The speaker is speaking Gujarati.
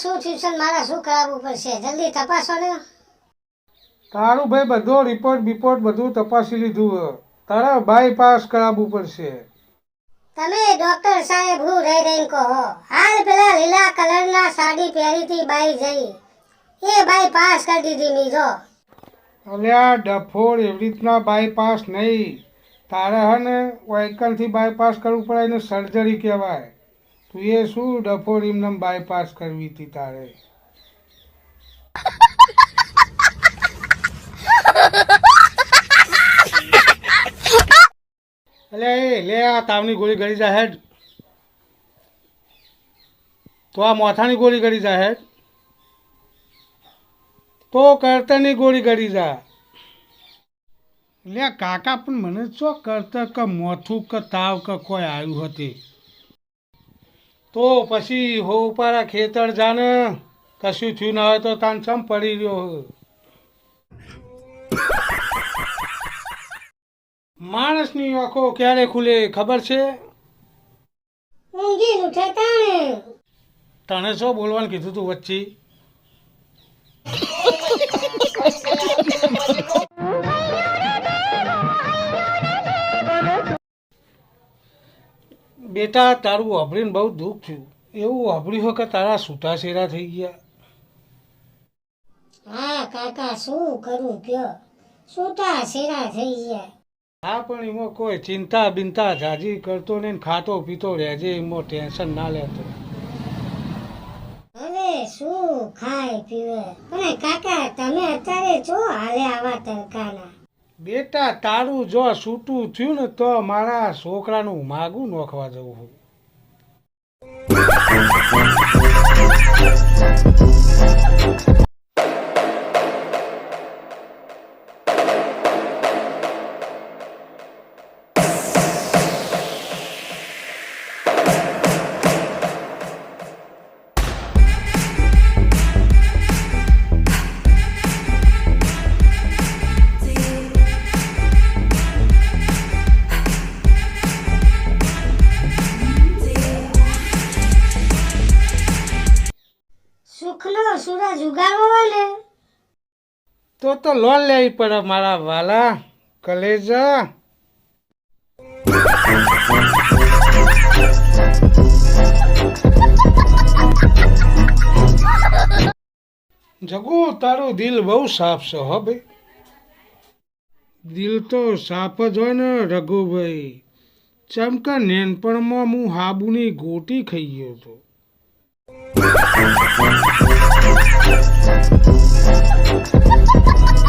શું છે મારે શું કરાવવું પડશે જલ્દી તપાસો ને. તારું ભાઈ બધો રિપોર્ટ બિપોર્ટ બધું તપાસી લીધું. તારા બાયપાસ કરાવવું પડશે તમે ડોક્ટર સાહેબ હું રહી રહીને કહો. હાલ પેલા લીલા કલરના સાડી પહેરી હતી બાઈ જઈ. એ બાયપાસ કરી દીધી મીજો અલ્યા ડફોડ એવી રીતના બાયપાસ નહીં. તારે હે ને વાયકલથી બાયપાસ કરવું પડે એને સર્જરી કહેવાય. તું એ શું ડફોડ એમને બાયપાસ કરવી હતી તારે? અલે, એ, લે, આ તાવની ગોળી ગળી જા હેડ. તો આ મોથાની ગોળી ગળી જા હેડ. તો કરતરની ગોળી ગળી જા. લે, કાકા, પણ મને ચો કરતર કે મોથું કે તાવ કે કોઈ આવ્યું હતી? તો પછી હો ઉપારા ખેતર જાને કશું થયું ના હોય તો તાન ચમ પડી રહ્યો માણસની આંખો ક્યારે ખુલે ખબર છે? ઊંઘી ઉઠે તાણે. તને શું બોલવાનું કીધું તું વચ્ચે? બેટા તારું અભરીને બહુ દુઃખ થયું. એવું હોય કે તારા છૂટાછેરા થઈ ગયા? હા કાકા શું કરું કયો? સૂતા શેરા થઈ ગયા. હા પણ એમાં કોઈ ચિંતા બિંતા જાજી કરતો નહીં ને ખાતો પીતો રહેજે એમાં ટેન્શન ના લેતો હવે શું ખાય પીવે? પણ કાકા તમે અત્યારે જો હાલે આવા તડકાના? બેટા તારું જો છૂટું થયું ને તો મારા છોકરાનું માગું નોખવા જવું સૂરજ ઉગાડવો હોય તો તો લોન લેવી પડે મારા વાલા. કલેજા. જગુ, તારું દિલ બહુ સાફ છે હો ભાઈ. દિલ તો સાફ જ હોય ને, રઘુભાઈ. ચમકા નેનપણમાં હું હાબુની ગોટી ખાઈ ગયો હતો Ha ha ha ha!